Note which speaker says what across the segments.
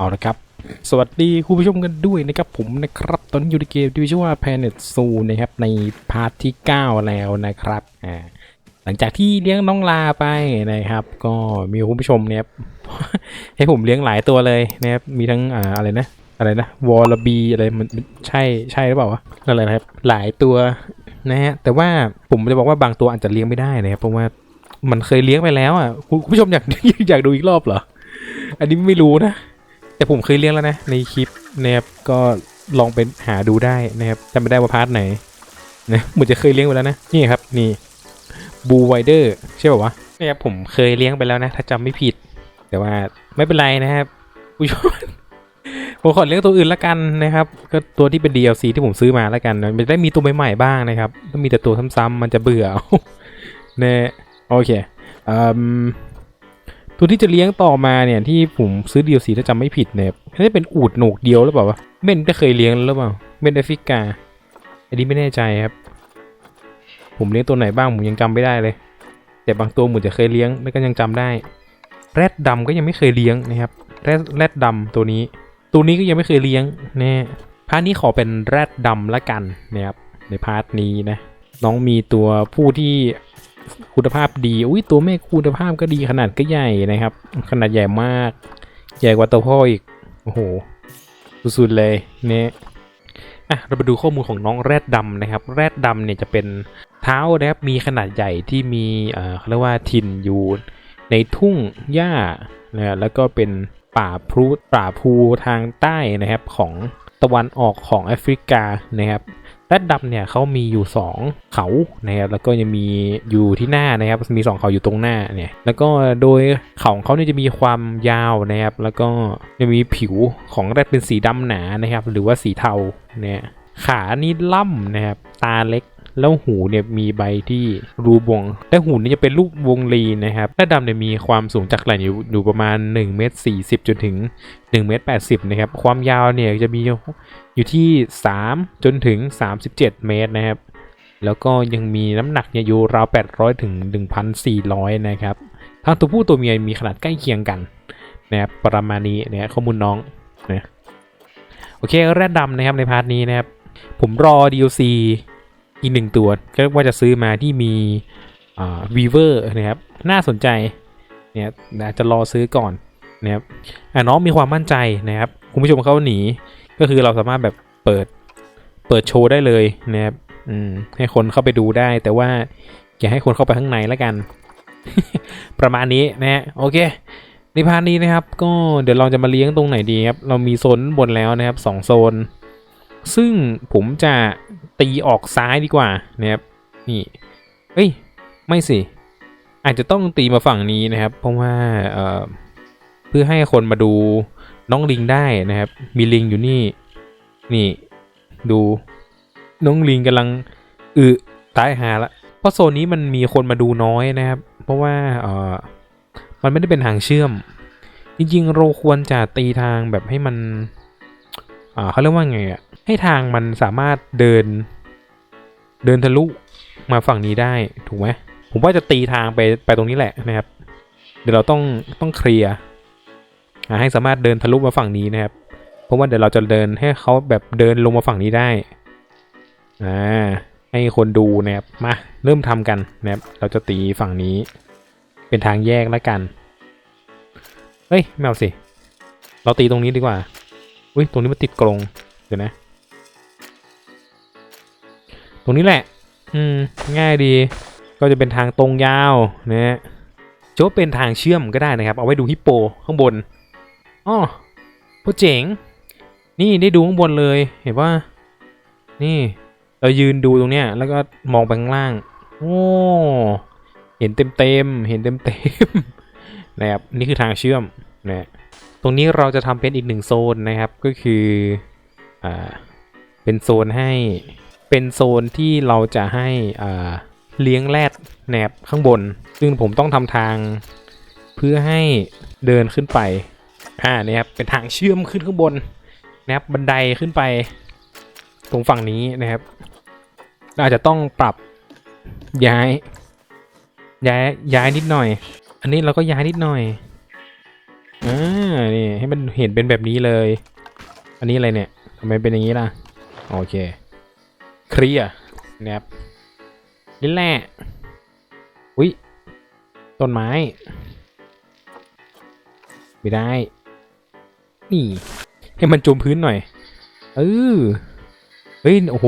Speaker 1: เอาละครับ สวัสดีคุณผู้ชมกันด้วยนะครับผมนะครับ ตอนอยู่ในเกมที่ชื่อว่า Planet Zoo นะครับในพาร์ทที่ 9 แล้วนะครับอ่าหลังจากที่เลี้ยงน้องลาไปนะครับ ก็มีคุณผู้ชมเนี่ยให้ผมเลี้ยงหลายตัวเลยนะครับมีทั้งอ่าอะไรนะอะไรนะวอลบีอะไรมันใช่ใช่หรือเปล่าวะอะไรนะครับหลายตัวนะฮะแต่ว่าผมจะบอกว่าบางตัวอาจจะเลี้ยงไม่ได้นะครับเพราะว่ามันเคยเลี้ยงไปแล้วอะคุณผู้ชมอยากอยากดูอีกรอบเหรออันนี้ไม่รู้นะ แต่ผมเคยเลี้ยงแล้วนะ ในคลิปนะครับก็ลองไปหาดูได้นะครับจำไม่ได้ว่าพาร์ทไหนนะเหมือนจะเคยเลี้ยงไปแล้วนะนี่ครับนี่บูไวเดอร์ใช่ป่าวะนะครับผมเคยเลี้ยงไปแล้วนะ ถ้าจำไม่ผิด แต่ว่าไม่เป็นไรนะครับผู้ชมผมขอเลี้ยงตัวอื่นละกันนะครับ ก็ตัวที่เป็น DLC ที่ผมซื้อมาละกันมันได้มีตัวใหม่ๆบ้างนะครับถ้ามีแต่ตัวซ้ำๆมันจะเบื่อเอาเนะโอเคอืม ตัวที่จะเลี้ยงต่อมาเนี่ยที่ผมซื้อ DLC ถ้าจำไม่ผิดเนี่ยน่าจะเป็นอูดโหนกเดียวหรือเปล่าวะเม่นได้เคยเลี้ยงหรือเปล่าเม่นแอฟริกา อันนี้ไม่แน่ใจครับ ผมเลี้ยงตัวไหนบ้างผมยังจำไม่ได้เลย แต่บางตัวเหมือนจะเคยเลี้ยงแล้วก็ยังจำได้ แรดดำก็ยังไม่เคยเลี้ยงนะครับแรดแรดดำตัวนี้ ตัวนี้ก็ยังไม่เคยเลี้ยงแน่พาร์ทนี้ขอเป็นแรดดำละกันนะครับในพาร์ทนี้นะน้องมีตัวผู้ที่ คุณภาพดีอุ้ยตัวแม่คุณภาพก็ดีขนาดก็ใหญ่นะครับ ขนาดใหญ่มาก ใหญ่กว่าตัวพ่ออีกโอ้โหสุดๆเลยเนี่ยอะเราไปดูข้อมูลของน้องแรดดำนะครับ แรดดำเนี่ยจะเป็นเท้านะครับมีขนาดใหญ่ที่มีเอ่อเขาเรียกว่าถิ่นอยู่ในทุ่งหญ้านะแล้วก็เป็นป่าพรุป่าภูทางใต้นะครับของตะวันออกของแอฟริกานะครับ แรดดำเนี่ยเขามีอยู่ 2 เขานะครับแล้วก็ยังมีอยู่ที่หน้านะครับมี 2 เขาอยู่ตรงหน้าเนี่ยแล้วก็โดยเขาของเขาเนี่ยจะมีความยาวนะครับแล้วก็จะมีผิวของแรดเป็นสีดำหนานะครับหรือว่าสีเทาเนี่ยขานี่ล่ำนะครับตาเล็ก แล้วหูเนี่ยมีใบที่รูวง และหูนี่จะเป็นรูปวงรีนะครับแรดดำเนี่ยมีความสูงจากไหล่อยู่อยู่ประมาณ1เมตร40 จนถึง1เมตร80นะครับ ความยาวเนี่ยจะมีอยู่ที่ 3 จนถึง 37 เมตรนะครับ แล้วก็ยังมีน้ำหนักเนี่ยอยู่ราว 800 ถึง 1,400 นะครับ ทั้งตัวผู้ตัวเมียมีขนาดใกล้เคียงกันนะครับประมาณนี้นะข้อมูลน้องนะโอเคแรดดำนะครับในพาร์ทนี้นะครับ ผมรอ DLC อีกหนึ่งตัวก็ว่าจะซื้อมาที่มีวีเวอร์นะครับน่าสนใจเนี่ยอาจจะรอซื้อก่อนนะครับอะน้องมีความมั่นใจนะครับ คุณผู้ชมเขาหนี ก็คือเราสามารถแบบเปิดเปิดโชว์ได้เลยนะครับอืมให้คนเข้าไปดูได้ แต่ว่าอย่าให้คนเข้าไปข้างในแล้วกัน ประมาณนี้นะฮะโอเค ในพาร์ทนี้นะครับ ก็เดี๋ยวเราจะมาเลี้ยงตรงไหนดีครับ เรามีโซนบนแล้วนะครับสองโซน ซึ่งผมจะตีออกซ้ายดีกว่านะครับนี่เอ้ยไม่สิ อาจจะต้องตีมาฝั่งนี้นะครับ เพราะว่าเอ่อเพื่อให้คนมาดูน้องลิงได้นะครับ มีลิงอยู่นี่ นี่ ดูน้องลิงกำลังอึตายหาละเพราะโซนนี้มันมีคนมาดูน้อยนะครับ เพราะว่าเออมันไม่ได้เป็นทางเชื่อม จริงๆ เราควรจะตีทางแบบให้มันอ่าเขาเรียกว่าไงอะ ให้ทางมันสามารถเดิน เดินทะลุมาฝั่งนี้ได้ถูกไหมผมว่าจะตีทางไปไปตรงนี้แหละนะครับ เดี๋ยวเราต้องต้องเคลียร์ให้สามารถเดินทะลุมาฝั่งนี้นะครับ เพราะว่าเดี๋ยวเราจะเดินให้เขาแบบเดินลงมาฝั่งนี้ได้อ่าให้คนดูนะครับมาเริ่มทำกันนะครับ เราจะตีฝั่งนี้ เป็นทางแยกแล้วกันเฮ้ยไม่เอาสิ เราตีตรงนี้ดีกว่าอุ้ยตรงนี้มันติดกรงเดี๋ยวนะ รงนี้แหละ อืม ง่ายดี ก็จะเป็นทางตรงยาวนะฮะจะว่าเป็นทางเชื่อมก็ได้นะครับ เอาไว้ดูฮิปโปข้างบนอ้อโคตรเจ๋ง นี่ได้ดูข้างบนเลย เห็นว่า นี่ เรายืนดูตรงเนี้ย แล้วก็มองไปข้างล่าง โอ้ เห็นเต็มเต็ม เห็นเต็มเต็มนะครับ นี่คือทางเชื่อมนะตรงนี้เราจะทำเป็นอีกหนึ่งโซนนะครับ ก็คือ อ่า เป็นโซนให้ เป็นโซนที่เราจะให้เลี้ยงแรดแนบข้างบน ซึ่งผมต้องทำทางเพื่อให้เดินขึ้นไป อ่าเนี่ยครับ เป็นทางเชื่อมขึ้นข้างบนนะครับ บันไดขึ้นไป ตรงฝั่งนี้นะครับเราอาจจะต้องปรับย้าย ย้ายย้ายนิดหน่อย อันนี้เราก็ย้ายนิดหน่อย อ่า นี่ให้มันเห็นเป็นแบบนี้เลย อันนี้อะไรเนี่ยทำไมเป็นอย่างนี้ล่ะ โอเค เคลียร์นะครับนี่แหละอุ้ยต้นไม้ ไม่ได้ นี่ ให้มันจมพื้นหน่อย เออเฮ้ย โอ้โห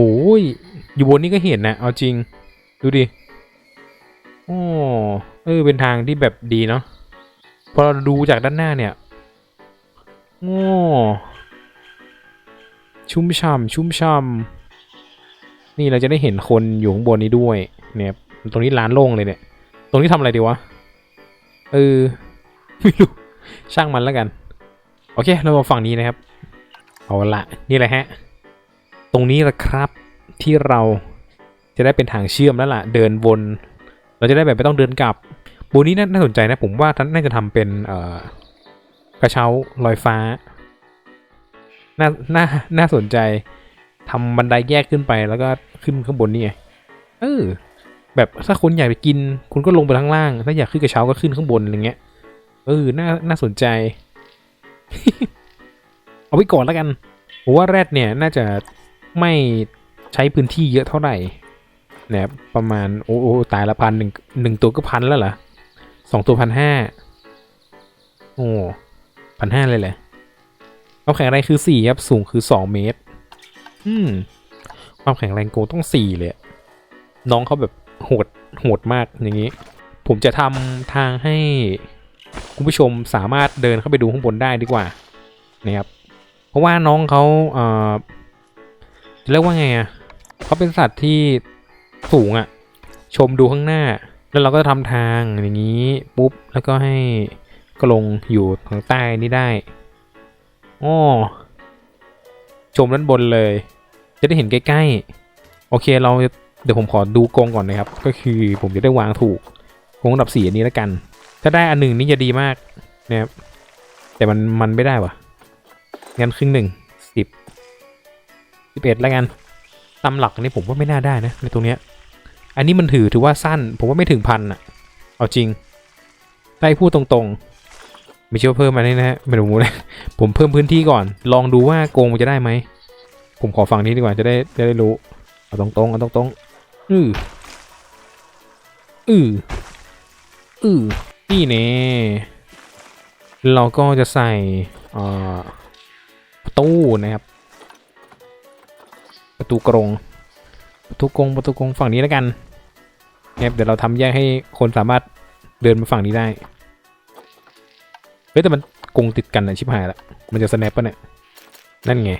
Speaker 1: อยู่บนนี้ก็เห็นนะ เอาจริง ดูดิโอ้เออ เป็นทางที่แบบดีเนาะ พอเราดูจากด้านหน้าเนี่ยโอ้ชุ่มฉ่ำชุ่มฉ่ำ นี่เราจะได้เห็นคนอยู่ข้างบนนี้ด้วย เนี่ย ตรงนี้ร้านโล่งเลยเนี่ย ตรงนี้ทำอะไรดีวะ เออ ไม่รู้ ช่างมันแล้วกัน โอเค เรามาฝั่งนี้นะครับ เอาละนี่แหละฮะ ตรงนี้แหละครับ ที่เราจะได้เป็นทางเชื่อมแล้วล่ะ เดินวน เราจะได้แบบไม่ต้องเดินกลับ บูนี้น่าสนใจนะ ผมว่าท่านน่าจะทำเป็น เอ่อ กระเช้าลอยฟ้า น่า น่า น่าสนใจ ทำบันไดแยกขึ้นไปแล้วก็ขึ้นข้างบนนี่ไงเออ แบบถ้าคุณอยากไปกิน คุณก็ลงไปข้างล่าง ถ้าอยากขึ้นกระเช้าก็ขึ้นข้างบนอะไรเงี้ยเออน่าน่าสนใจ เอาไว้ก่อนแล้วกันผมว่าแรดเนี่ยน่าจะไม่ใช้พื้นที่เยอะเท่าไหร่นะครับประมาณโอ้โอตายละพันหนึ่งหนึ่งตัวก็พันแล้วเหรอสองตัวพันห้าโอ้พันห้าเลยแหละควาแข็งแรงคือสี่ครับสูงคือสองเมตร อืม ความแข็งแรงโกงต้องสี่เลย น้องเขาแบบโหดโหดมากอย่างนี้ ผมจะทำทางให้คุณผู้ชมสามารถเดินเข้าไปดูข้างบนได้ดีกว่านะครับเพราะว่าน้องเขาเอ่อจะเรียกว่าไงอะเขาเป็นสัตว์ที่สูงอะ ชมดูข้างหน้า แล้วเราก็ทำทางอย่างนี้ปุ๊บแล้วก็ให้ก็ลงอยู่ทางใต้นี้ได้อ้อ ชมด้านบนเลย จะได้เห็นใกล้ๆ โอเคเราเดี๋ยวผมขอดูกรงก่อนนะครับ ก็คือผมจะได้วางถูกกรงอันดับสี่อันนี้แล้วกัน ถ้าได้อันหนึ่งนี่จะดีมากนะครับ แต่มันมันไม่ได้วะงั้นครึ่งหนึ่งสิบสิบเอ็ดแล้วกันตามหลักนี่ผมว่าไม่น่าได้นะในตรงเนี้ย อันนี้มันถือถือว่าสั้น ผมว่าไม่ถึงพันอะเอาจริงได้พูดตรงๆ ไม่เชื่อเพิ่มมานี่นะฮะไม่รู้นะผมเพิ่มพื้นที่ก่อน ลองดูว่าโกงมันจะได้ไหม ผมขอฟังนี้ดีกว่าจะได้จะได้รู้เอาตรงๆเอาตรงๆอืออืออือนี่เน่เราก็จะใส่ประตูนะครับ ประตูกรงประตูกรงประตูกรงฝั่งนี้แล้วกันนะครับเดี๋ยวเราทำแยกให้คนสามารถเดินมาฝั่งนี้ได้ เฮ้ยแต่มันกงติดกันนะชิบหายละมันจะสแนปปะเนี่ย นั่นไง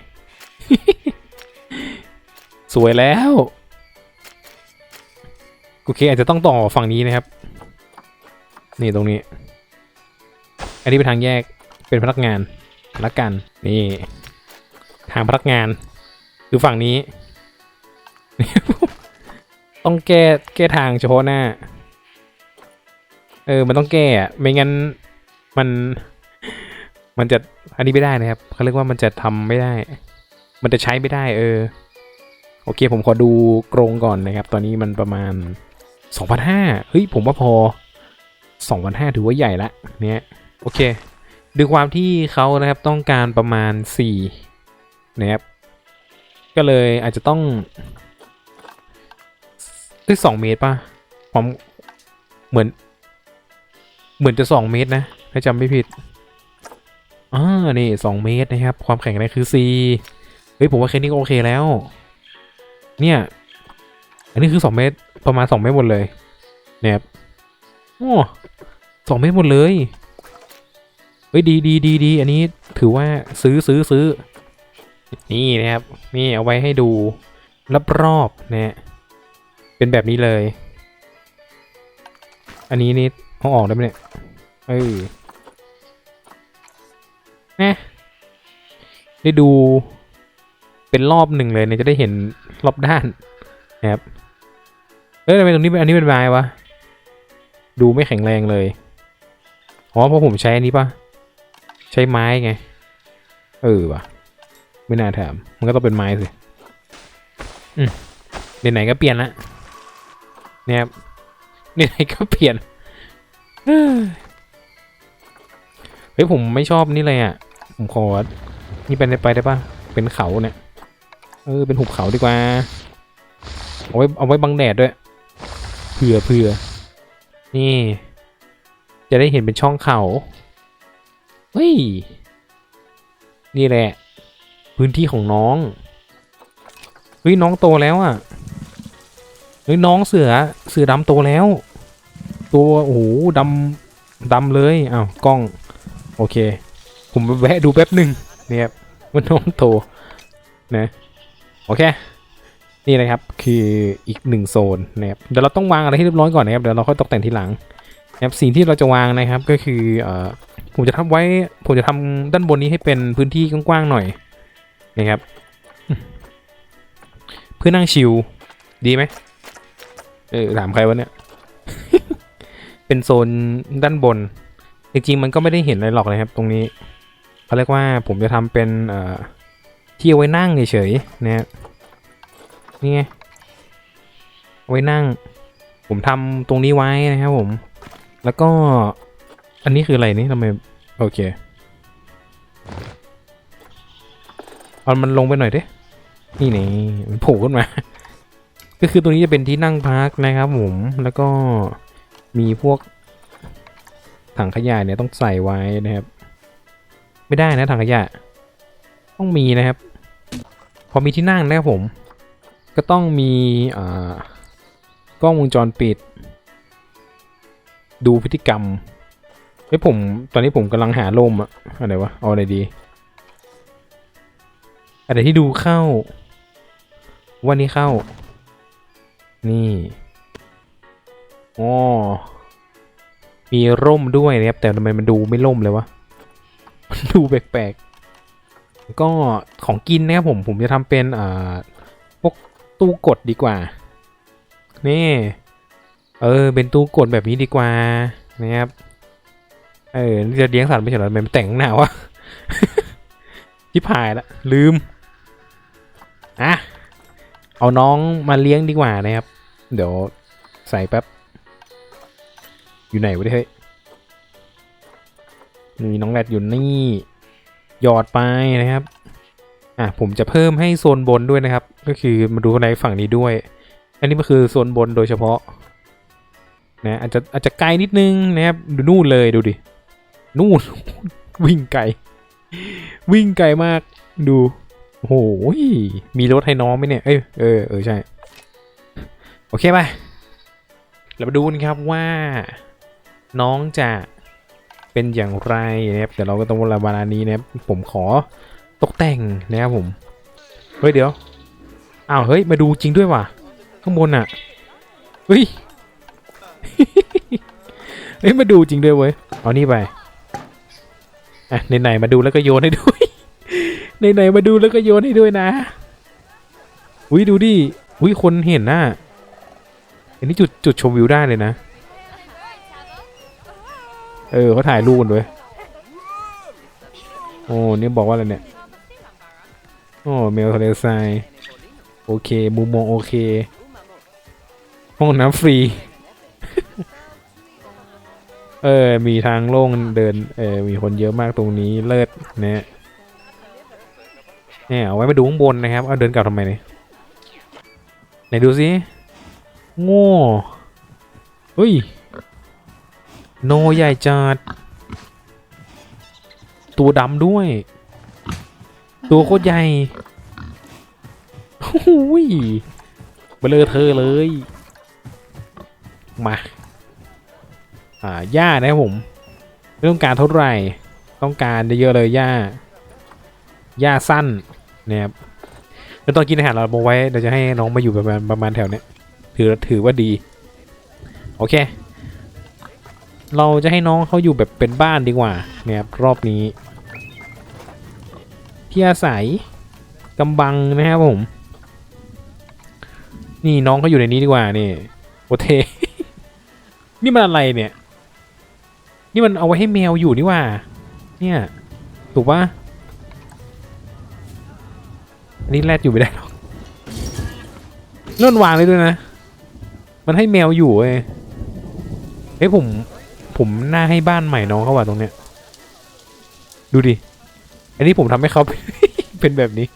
Speaker 1: สวยแล้วโอเคอาจจะต้องต่อฝั่งนี้นะครับ นี่ตรงนี้ อันนี้เป็นทางแยกเป็นพนักงานละกันนี่ ทางพนักงานคือฝั่งนี้ ต้องแก้แก้ทางเฉพาะหน้า เออ มันต้องแก้ไม่งั้น มัน มันจะอันนี้ไม่ได้นะครับเขาเรียกว่ามันจะทำไม่ได้ มันจะใช้ไม่ได้ เออ โอเค ผมขอดูกรงก่อนนะครับ ตอนนี้มันประมาณ2,500เฮ้ย ผมว่าพอ2,500ถือว่าใหญ่ละ เนี่ย โอเคด้วยความที่เขานะครับต้องการประมาณ4นะครับ ก็เลยอาจจะต้องเอ้ยสองเมตรป่ะผมเหมือน เหมือนจะสองเมตรนะ ถ้าจำไม่ผิดอ่านี่สองเมตรนะครับ ความแข็งแรงคือ C เฮ้ย ผมว่าแค่นี้ก็โอเคแล้ว เนี่ย อันนี้คือสองเมตร ประมาณสองเมตรหมดเลยเนี่ยครับโอ้สองเมตรหมดเลย เฮ้ย ดีดีดีดีอันนี้ถือว่าซื้อซื้อซื้อ นี่นะครับ นี่เอาไว้ให้ดูรอบๆนะฮะเป็นแบบนี้เลย อันนี้นี่เอาออกได้ไหมเนี่ย เออ นะได้ดูเป็นรอบหนึ่งเลยเนี่ยจะได้เห็นรอบด้านนะครับเอ้ยทำไมตรงนี้เป็นอันนี้เป็นไม้วะดูไม่แข็งแรงเลยอ๋อเพราะผมใช้อันนี้ปะใช้ไม้ไง เออวะไม่น่าถาม มันก็ต้องเป็นไม้สิอืมไหนๆก็เปลี่ยนละเนี่ยครับไหนๆก็เปลี่ยน เฮ้ยผมไม่ชอบนี่เลยอะ ผมขอ นี่เป็นไปได้ปะเป็นเขาเนี่ย เออ เป็นหุบเขาดีกว่า เอาไว้เอาไว้บังแดดด้วย เผื่อเผื่อ นี่ จะได้เห็นเป็นช่องเขา เฮ้ย นี่แหละ พื้นที่ของน้อง เฮ้ยน้องโตแล้วอะ เฮ้ยน้องเสือ เสือดำโตแล้ว ตัวโอ้โหดำดำเลย อ้าว กล้อง โอเค ผมแวะดูแป๊บหนึ่งเนี่ยครับว่าน้องโตนะโอเค นี่นะครับคืออีกหนึ่งโซนนะครับเดี๋ยวเราต้องวางอะไรให้เรียบร้อยก่อนนะครับเดี๋ยวเราค่อยตกแต่งทีหลังนะครับสิ่งที่เราจะวางนะครับก็คือเอ่อผมจะทำไว้ผมจะทำด้านบนนี้ให้เป็นพื้นที่กว้างๆหน่อยนะครับเพื่อนั่งชิลดีไหมเออถามใครวะเนี่ย เป็นโซนด้านบน จริงๆมันก็ไม่ได้เห็นอะไรหรอกนะครับ ตรงนี้เขาเรียกว่าผมจะทำเป็นเอ่อที่เอาไว้นั่งเฉยๆนะครับนี่ไงไว้นั่ง ผมทำตรงนี้ไว้นะครับผม แล้วก็อันนี้คืออะไรนี่ทำไมโอเคเอามันลงไปหน่อยดินี่นี่มันโผล่ขึ้นมา ก็คือตรงนี้จะเป็นที่นั่งพักนะครับผม แล้วก็มีพวก ถังขยะเนี่ยต้องใส่ไว้นะครับ ไม่ได้นะถังขยะ ต้องมีนะครับ พอมีที่นั่งนะครับผม ก็ต้องมีอ่ากล้องวงจรปิด ดูพฤติกรรมเฮ้ยผมตอนนี้ผมกำลังหาลมอะอะไรวะเอาอะไรดีอะไรที่ดูเข้า วันนี้เข้า นี่อ๋อ มีร่มด้วยนะครับ แต่ทำไมมันดูไม่ร่มเลยวะ มันดูแปลกๆ ก็ของกินนะครับผม ผมจะทำเป็นอ่าพวกตู้กดดีกว่า นี่ เออ เป็นตู้กดแบบนี้ดีกว่า นะครับ เออนี่จะเลี้ยงสัตว์ไม่ใช่เหรอทำไมมันแต่งหนาวะชิบหายละลืม อะ เอาน้องมาเลี้ยงดีกว่านะครับ เดี๋ยวใส่แป๊บ อยู่ไหนวะเนี่เฮ้ยนี่น้องแรดอยู่นี่ หยอดไปนะครับ อะผมจะเพิ่มให้โซนบนด้วยนะครับ ก็คือมาดูในฝั่งนี้ด้วย อันนี้ก็คือโซนบนโดยเฉพาะ นะอาจจะอาจจะไกลนิดนึงนะครับ ดูนู่นเลยดูดิ นู่น วิ่งไกล วิ่งไกลมาก ดูโอ้โหมีรถให้น้องไหมเนี่ย เอ้ย เออ เออ ใช่ โอเคไปเรามาดูกันครับว่า น้องจะเป็นอย่างไรนะครับเดี๋ยวเราก็ต้องเวลาเวลานี้นะครับผมขอตกแต่งนะครับผมเฮ้ยเดี๋ยวอ้าวเฮ้ยมาดูจริงด้วยว่ะข้างบนอะเฮ้ยเฮ้ยมาดูจริงด้วยเว้ยเอานี่ไปอะไหนๆมาดูแล้วก็โยนให้ด้วยไหนๆมาดูแล้วก็โยนให้ด้วยนะอุ้ยดูดิอุ้ยคนเห็นน่ะอันนี้จุดจุดชมวิวได้เลยนะ เออเขาถ่ายรูปกันด้วยโอ้นี่บอกว่าอะไรเนี่ยโอ้เมลทะเลทรายโอเคมุมมองโอเคห้องน้ำฟรี เออ มีทางโล่งเดิน เออ มีคนเยอะมากตรงนี้เลิศเนี่ยเนี่ยเอาไว้มาดูข้างบนนะครับ เอาเดินกลับทำไมเนี่ยไหนดูสิโง่เฮ้ย โนใหญ่จัดตัวดำด้วย ตัวโคตรใหญ่โอ้ยเบลอเธอเลย มา อ่าหญ้านะครับผม ไม่ต้องการเท่าไหร่ ต้องการเยอะๆเลยหญ้าหญ้าสั้นนะครับแล้วตอนกินอาหารเราบอกไว้เดี๋ยวจะให้น้องมาอยู่ประมาณประมาณแถวเนี้ยถือถือว่าดี โอเค เราจะให้น้องเขาอยู่แบบเป็นบ้านดีกว่านะครับรอบนี้ ที่อาศัยกำบังนะครับผม นี่น้องเขาอยู่ในนี้ดีกว่านี่โอเท นี่มันอะไรเนี่ย นี่มันเอาไว้ให้แมวอยู่นี่ว่า เนี่ย ถูกปะอันนี้แรดอยู่ไม่ได้หรอกนั่นวางเลยด้วยนะ มันให้แมวอยู่เว้ยเอ้ยผม ผมน่าให้บ้านใหม่น้องเขาว่ะตรงเนี้ย ดูดิ อันนี้ผมทำให้เขา เป็นแบบนี้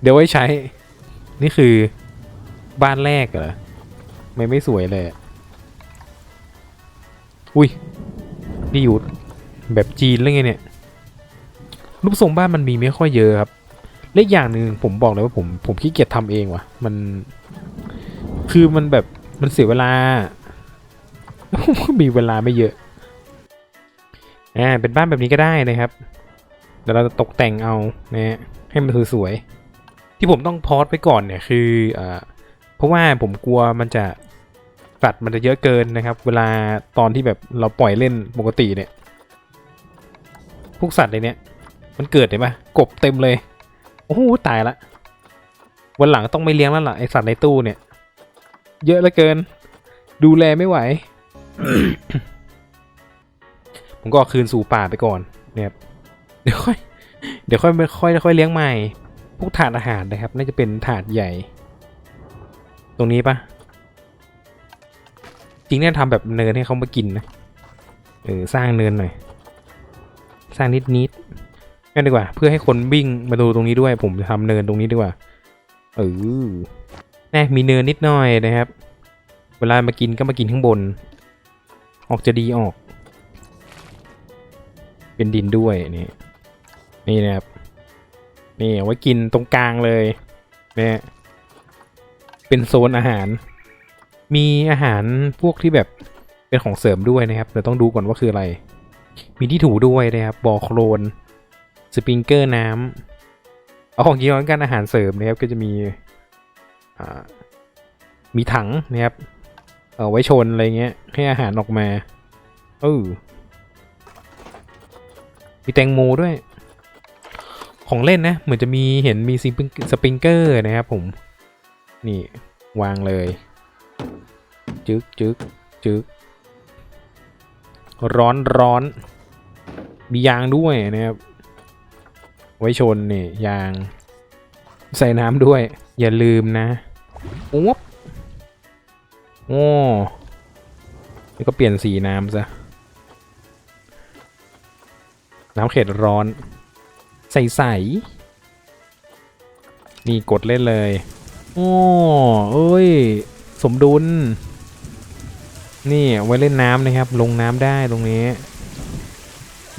Speaker 1: เดี๋ยวไว้ใช้ นี่คือบ้านแรกเหรอ ไม่ไม่สวยเลย อุ้ย นี่อยู่แบบจีนแล้วไงเนี่ย รูปทรงบ้านมันมีไม่ค่อยเยอะครับเล็กอย่างหนึ่งผมบอกเลยว่าผมผมขี้เกียจทำเองว่ะ มัน คือมันแบบมันเสียเวลา มีเวลาไม่เยอะ อ่า เป็นบ้านแบบนี้ก็ได้นะครับ เดี๋ยวเราจะตกแต่งเอานะฮะให้มันสวยๆที่ผมต้องพอสไปก่อนเนี่ยคืออ่าเพราะว่าผมกลัวมันจะสัตว์มันจะเยอะเกินนะครับ เวลาตอนที่แบบเราปล่อยเล่นปกติเนี่ย พวกสัตว์ในเนี้ยมันเกิดเห็นปะกบเต็มเลย โอ้โหตายละวันหลังต้องไม่เลี้ยงแล้วล่ะไอสัตว์ในตู้เนี่ย เยอะเหลือเกิน ดูแลไม่ไหว ผมก็คืนสู่ป่าไปก่อนเนี่ยครับเดี๋ยวค่อย เดี๋ยวค่อยค่อยค่อยเลี้ยงใหม่ พวกถาดอาหารนะครับ น่าจะเป็นถาดใหญ่ ตรงนี้ปะจริงเนี่ยทำแบบเนินให้เขามากินนะเออสร้างเนินหน่อย สร้างนิดนิดงั้นดีกว่า เพื่อให้คนวิ่งมาดูตรงนี้ด้วย ผมจะทำเนินตรงนี้ดีกว่าเออแน่มีเนินนิดหน่อยนะครับ เวลามากินก็มากินข้างบน ออกจะดีออก เป็นดินด้วยนี่นี่นะครับนี่เอาไว้กินตรงกลางเลยเนี่ยเป็นโซนอาหาร มีอาหารพวกที่แบบเป็นของเสริมด้วยนะครับเดี๋ยวต้องดูก่อนว่าคืออะไร มีที่ถูด้วยนะครับบอโคลนสปริงเกอร์น้ำเอาของกินของกันอาหารเสริมนะครับก็จะมีมีถังนะครับ เอาไว้ชนอะไรเงี้ย ให้อาหารออกมาเออมีแตงโมด้วย ของเล่นนะ เหมือนจะมีเห็นมีสปริงสปริงเกอร์นะครับผม นี่วางเลย จึกจึกจึกร้อนร้อน มียางด้วยนะครับ ไว้ชนนี่ยาง ใส่น้ำด้วย อย่าลืมนะอุ๊บ โอ้นี่ก็เปลี่ยนสีน้ำซะ น้ำเข็ดร้อน ใสๆนี่กดเล่นเลย โอ้เอ้ย สมดุล นี่เอาไว้เล่นน้ำนะครับ ลงน้ำได้ตรงนี้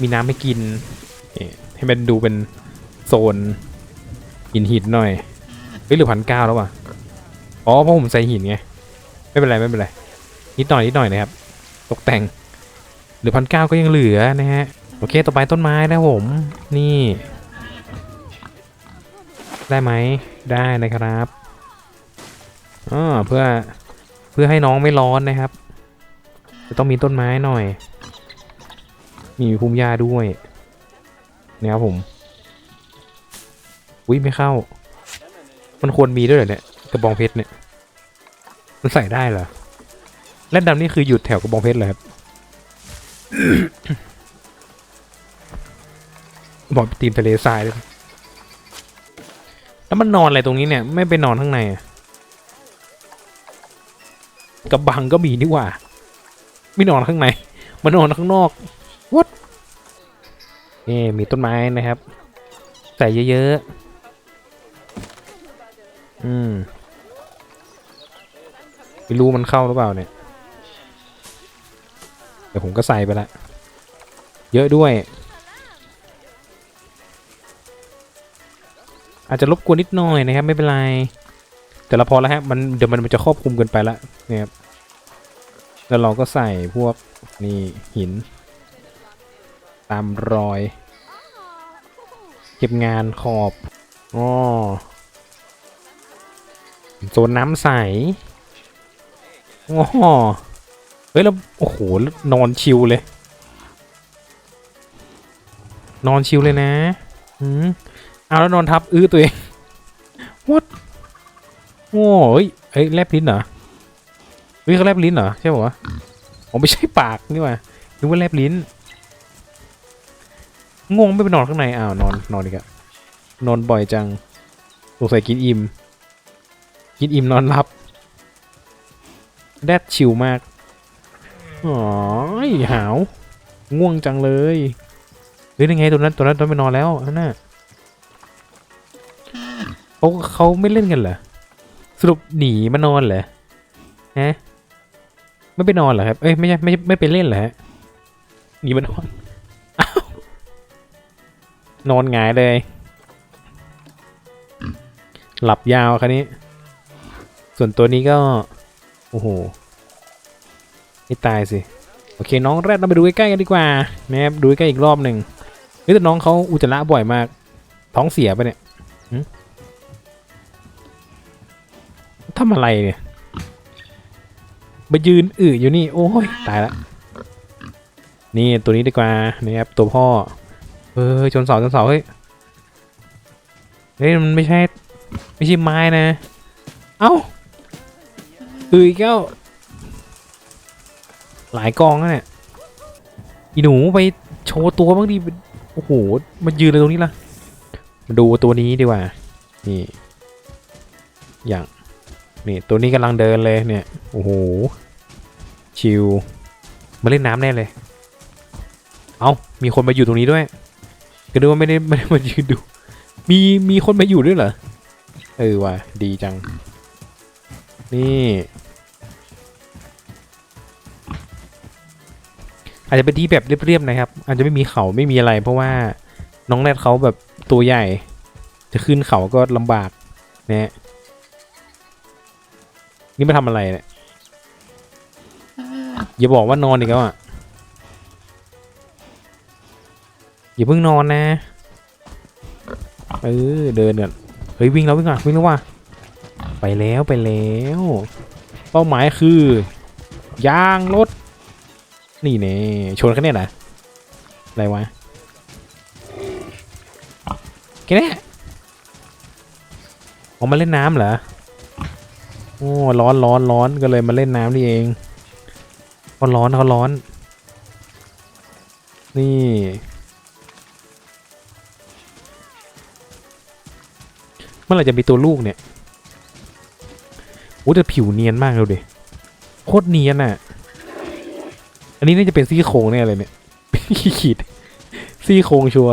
Speaker 1: มีน้ำให้กิน ให้มันดูเป็นโซนหินหินหน่อยเฮ้ยหรือพันเก้าแล้ววะอ๋อเพราะผมใส่หินไง ไม่เป็นไรไม่เป็นไรนิดหน่อยนิดหน่อยนะครับ ตกแต่งหรือพันเก้าก็ยังเหลือนะฮะโอเคต่อไปต้นไม้นะผมนี่ ได้ไหมได้นะครับอ่าเพื่อเพื่อให้น้องไม่ร้อนนะครับ จะต้องมีต้นไม้หน่อย มีภูมิหญ้าด้วยนะครับผมอุ้ยไม่เข้า มันควรมีด้วยเหรอเนี่ยกระบองเพชรเนี่ย มันใส่ได้เหรอแล่นดำนี่คือหยุดแถวกระบองเพชรเลยครับบอกตีมทะเลทรายเลยแล้วมันนอนอะไรตรงนี้เนี่ย ไม่ไปนอนข้างในกระบังก็มีนี่ว่า ไม่นอนข้างในมานนอนข้างนอก what นี่มีต้นไม้นะครับ ใส่เยอะๆ อืม ไม่รู้มันเข้าหรือเปล่าเนี่ยเดี๋ยวผมก็ใส่ไปละ เยอะด้วย อาจจะรบกวนนิดหน่อยนะครับ ไม่เป็นไร แต่ละพอแล้วฮะมันเดี๋ยวมันจะครอบคลุมเกินไปละเนี่ยครับแล้วเราก็ใส่พวกนี่หิน ตามรอย เก็บงานขอบอ๋อโซนน้ำใส อ๋อเฮ้ยแล้วโอ้โหนอนชิวเลย นอนชิวเลยนะอืมเอาแล้วนอนทับอื้อตัวเอง what โอ้ยเอ้ยแลบลิ้นเหรอเฮ้ยเขาแลบลิ้นเหรอใช่ป่าวะผมไม่ใช่ปากนี่ว่านึกว่าแลบลิ้นงงไม่ไปนอนข้างในอ้าวนอนนอนอีกอะนอนบ่อยจังสงสัยกินอิ่มกินอิ่มนอนหลับ แดดชิวมาก อ๋อหาว ง่วงจังเลยเฮ้ยยังไงตัวนั้นตัวนั้นตัวไปนอนแล้วน่ะเขาเขาไม่เล่นกันเหรอ สรุปหนีมานอนเหรอ ฮะ ไม่ไปนอนเหรอครับ เอ้ยไม่ใช่ไม่ใช่ไม่ไปเล่นเหรอฮะ หนีมานอน นอนหงายเลย หลับยาวคันนี้ ส่วนตัวนี้ก็ โอ้โหไม่ตายสิ โอเคน้องแรดเราไปดูใกล้ๆกันดีกว่านะครับดูใกล้อีกรอบหนึ่งเฮ้ยแต่น้องเขาอุจจาระบ่อยมาก ท้องเสียไปะเนี่ยทำอะไรเนี่ยมายืนอึอยู่นี่ โอ้ยตายละนี่ตัวนี้ดีกว่านะครับตัวพ่อเออชนเสาชนเสาเฮ้ยเฮ้ยมันไม่ใช่ ไม่ใช่ไม้นะ เอ้า อืออีกแล้วหลายกองแล้วเนี่ยอีหนูไปโชว์ตัวบ้างดิโอ้โหมันยืนเลยตรงนี้ล่ะมาดูตัวนี้ดีกว่า นี่ อย่าง นี่ตัวนี้กำลังเดินเลยเนี่ย โอ้โห ชิลมาเล่นน้ำแน่เลย เอา้า มีคนมาอยู่ตรงนี้ด้วย ก็ดูว่าไม่ได้ไม่ได้มายืนดู มีมีคนมาอยู่ด้วยเหรอ เออว่ะดีจัง นี่อาจจะเป็นที่แบบเรียบๆนะครับ อาจจะไม่มีเขาไม่มีอะไร เพราะว่าน้องแรดเขาแบบตัวใหญ่ จะขึ้นเขาก็ลำบากนะนี่มาทำอะไรเนี่ยอย่าบอกว่านอนอีกแล้วอะอย่าเพิ่งนอนนะเออเดินก่อนเฮ้ยวิ่งแล้ววิ่งก่อนวิ่งแล้วว่ะ ไปแล้วไปแล้ว เป้าหมายคือยางรถ นี่เน่ชนเขาเนี่ยนะอะไรวะแกเนี่ยออกมาเล่นน้ำเหรอโอ้ร้อนร้อนร้อนก็เลยมาเล่นน้ำนี่เองเขาร้อนเขาร้อน นี่เมื่อไหร่จะมีตัวลูกเนี่ย โอ้แต่ผิวเนียนมากเลยดิโคตรเนียนอะ อันนี้น่าจะเป็นซี่โครงแน่เลยเนี่ยขีดซี่โครงชัว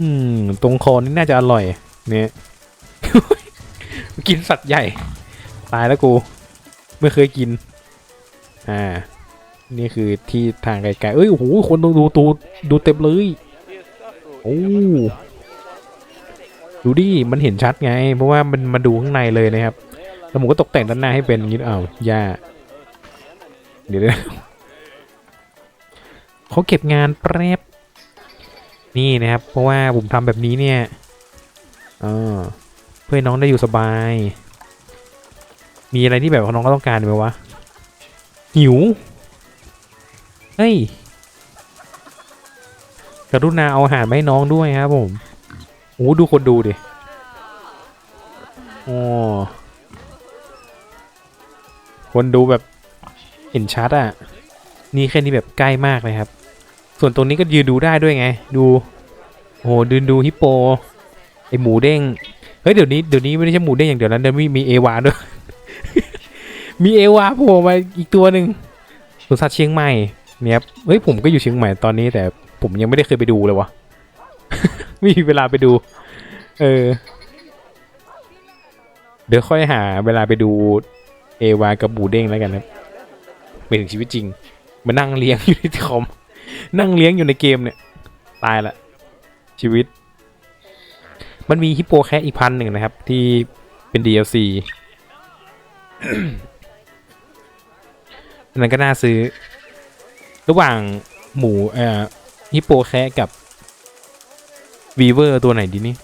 Speaker 1: อืม ตรงคอนี่น่าจะอร่อย เนี่ย กินสัตว์ใหญ่ ตายแล้วกู ไม่เคยกิน อ่า นี่คือที่ทางไกลๆ เอ้ย โอ้โห คนดูดูดูดูเต็มเลย โอ้ ดูดิมันเห็นชัดไง เพราะว่ามันมาดูข้างในเลยนะครับ แล้วผมก็ตกแต่งด้านหน้าให้เป็นอย่างนี้อ้าวย่าเดี๋ยวนะเขาเก็บงานแป๊บนี่นะครับ เพราะว่าผมทำแบบนี้เนี่ยเออเพื่อน้องได้อยู่สบาย มีอะไรที่แบบน้องก็ต้องการไหมวะ หิว เฮ้ยกรุณาเอาอาหารมาให้น้องด้วยครับผม โอ้ดูคนดูดิโอ้คนดูแบบเห็นชัดอะ นี่แค่นี้แบบใกล้มากเลยครับ ส่วนตรงนี้ก็ยืนดูได้ด้วยไง ดูโอ้โหยืนดูฮิปโปไอหมูเด้งเฮ้ยเดี๋ยวนี้เดี๋ยวนี้ไม่ได้ใช่หมูเด้งอย่างเดียวนั้นเดี๋ยวมีมีเอวาด้วยมีเอวาโผล่มาอีกตัวหนึ่งสวนสัตว์เชียงใหม่เนี่ยครับเฮ้ยผมก็อยู่เชียงใหม่ตอนนี้แต่ผมยังไม่ได้เคยไปดูเลยวะ ไม่มีเวลาไปดู เออ เดี๋ยวค่อยหาเวลาไปดูเอวากับหมูเด้งแล้วกันครับไปถึงชีวิตจริง มานั่งเลี้ยงอยู่ในคอม นั่งเลี้ยงอยู่ในเกมเนี่ย ตายละชีวิต มันมีฮิปโปแค่อีกพันหนึ่งนะครับ ที่เป็น DLC อันนั้นก็น่าซื้อ ระหว่างหมูเอ่อฮิปโปแค่กับ วีเวอร์ตัวไหนดีนี่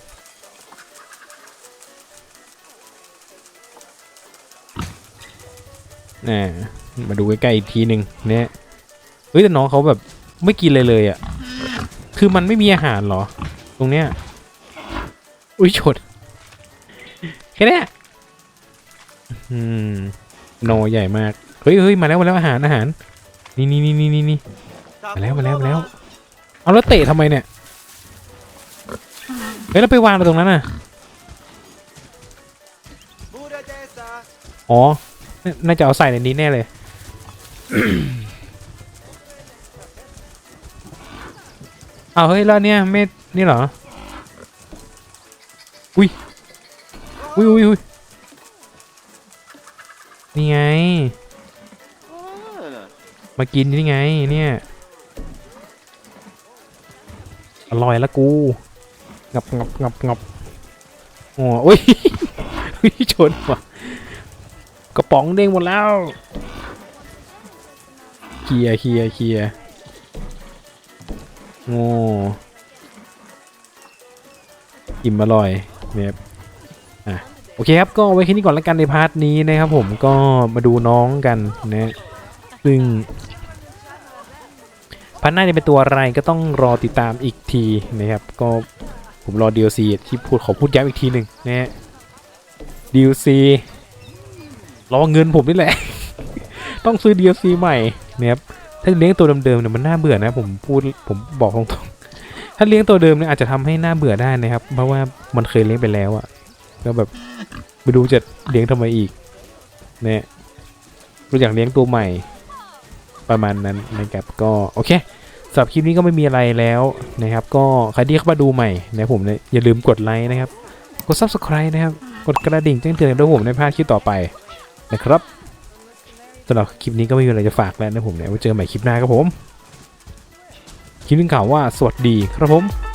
Speaker 1: อ่มาดูใกล้ๆอีกทีหนึ่งเนี่ยเฮ้ยแต่น้องเขาแบบไม่กินเลยเลยอะ่ะ คือมันไม่มีอาหารเหรอ ตรงเนี้ย อุ้ยชดแค่เนี้ยอืมโนใหญ่มาก เฮ้ยเฮ้ยมาแล้วมาแล้วอาหารอาหาร นี่นี่นี่นี่นี่มาแล้วมาแล้วมาแล้ว เอาแล้วเตะทำไมเนี่ย เฮ้ยแล้วไปวางอะไรตรงนั้นน่ะ อ๋อ น่าจะเอาใส่ในนี้แน่เลย เอาเฮ้ยแล้วเนี่ยเม็ดนี่เหรอ อุ้ย อุ้ยอุ้ยอุ้ยนี่ไง มากินนี่ไงเนี่ย อร่อยละกู งับงับงับงับโอ้ยอุ้ยชนว่ะกระป๋องเด้งหมดแล้วเคลียเคลียเคลียโอ้อิ่มอร่อยเนี่ยครับอะโอเคครับก็ไว้แค่นี้ก่อนแล้วกันในพาร์ทนี้นะครับผมก็มาดูน้องกันนะซึ่งพันหน้าจะเป็นตัวอะไรก็ต้องรอติดตามอีกทีนะครับ ก็ ผมรอ DLC ที่พูดขอพูดย้ำอีกทีหนึ่งนะฮะ DLC รอเงินผมนี่แหละ ต้องซื้อ DLC ใหม่นะครับถ้าเลี้ยงตัวเดิมๆเนี่ยมันน่าเบื่อนะ ผมพูดผมบอกตรงๆ ถ้าเลี้ยงตัวเดิมเนี่ยอาจจะทำให้น่าเบื่อได้นะครับ เพราะว่ามันเคยเลี้ยงไปแล้วอะแล้วแบบไม่รู้จะเลี้ยงทำไมอีกเนี่ยรู้อยากเลี้ยงตัวใหม่ประมาณนั้นนะครับก็โอเค สำหรับคลิปนี้ก็ไม่มีอะไรแล้วนะครับ ก็ใครที่เข้ามาดูใหม่นะผมเนี่ยอย่าลืมกดไลค์นะครับ กด subscribe นะครับ กดกระดิ่งแจ้งเตือนด้วยผมในพลาดคลิปต่อไปนะครับสำหรับคลิปนี้ก็ไม่มีอะไรจะฝากแล้วนะผมเนี่ยไว้เจอกันใหม่คลิปหน้าครับผม คลิปนึงข่าวว่าสวัสดีครับผม